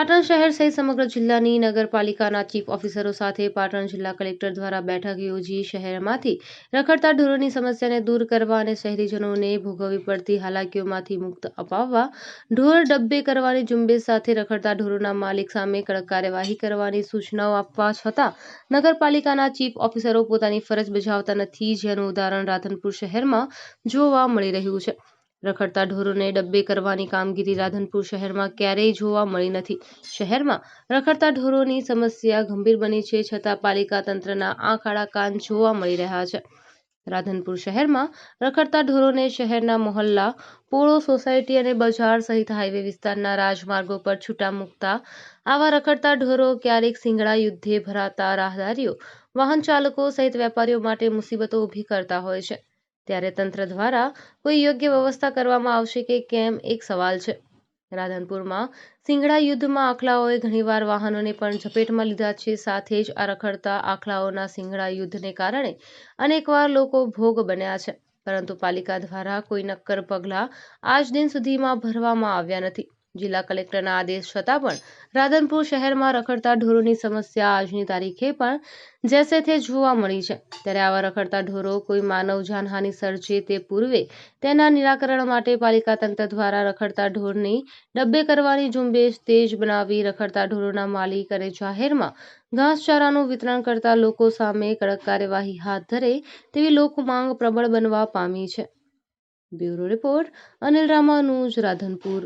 પાટણ શહેર સહિત સમગ્ર જિલ્લાની નગરપાલિકાના ચીફ ઓફિસરો સાથે પાટણ જિલ્લા કલેક્ટર દ્વારા બેઠક યોજી શહેરમાંથી રખડતા ઢોરોની સમસ્યાને દૂર કરવા અને શહેરીજનોને ભોગવવી પડતી હાલાકીઓમાંથી મુક્ત અપાવવા, ઢોર ડબ્બે કરવાની ઝુંબેશ સાથે રખડતા ઢોરોના માલિક સામે કડક કાર્યવાહી કરવાની સૂચનાઓ આપવા છતાં નગરપાલિકાના ચીફ ઓફિસરો પોતાની ફરજ બજાવતા નથી, જેનું ઉદાહરણ રાધનપુર શહેરમાં જોવા મળી રહ્યું છે. રખડતા ઢોરોને ડબ્બે કરવાની કામગીરી રાધનપુર શહેરમાં ક્યારેય જોવા મળી નથી. શહેરમાં રખડતા ઢોરોની સમસ્યા ગંભીર બની છે છતાં પાલિકા તંત્રના આંખ આડા કાન જોવા મળી રહ્યા છે. રાધનપુર શહેરમાં રખડતા ઢોરોને શહેરના મોહલ્લા, પોળો સોસાયટી અને બજાર સહિત હાઈવે વિસ્તારના રાજમાર્ગો પર છૂટા મૂકતા આવા રખડતા ઢોરો ક્યારેક સિંગડા યુદ્ધે ભરાતા રાહદારીઓ, વાહન ચાલકો સહિત વેપારીઓ માટે મુસીબતો ઊભી કરતા હોય છે. ત્યારે તંત્ર દ્વારા કોઈ યોગ્ય વ્યવસ્થા કરવામાં આવશે કે કેમ, એક સવાલ છે. રાધનપુરમાં સિંગડા યુદ્ધમાં આખલાઓએ ઘણીવાર વાહનોને પણ ઝપેટમાં લીધા છે. સાથે જ આ રખડતા આખલાઓના સિંગડા યુદ્ધને કારણે અનેકવાર લોકો ભોગ બન્યા છે. પરંતુ પાલિકા દ્વારા કોઈ નક્કર પગલાં આજ દિન સુધીમાં ભરવામાં આવ્યા નથી. જિલ્લા કલેક્ટરના આદેશ છતાં પણ રાધનપુર શહેરમાં રખડતા ઢોરોની સમસ્યા આજની તારીખે પણ જેસે તે જોવા મળી છે. ત્યારે આવા રખડતા ઢોરો કોઈ માનવ જાનહાનિ સર્જે તે પૂર્વે તેના નિરાકરણ માટે પાલિકા તંત્ર દ્વારા રખડતા ઢોરની ડબ્બે કરવાની ઝુંબેશ તેજ બનાવી રખડતા ઢોરોના માલિક અને જાહેરમાં ઘાસચારાનું વિતરણ કરતા લોકો સામે કડક કાર્યવાહી હાથ ધરે તેવી લોકમાંગ પ્રબળ બનવા પામી છે. Bureau report Anil Ramanuj Radhanpur.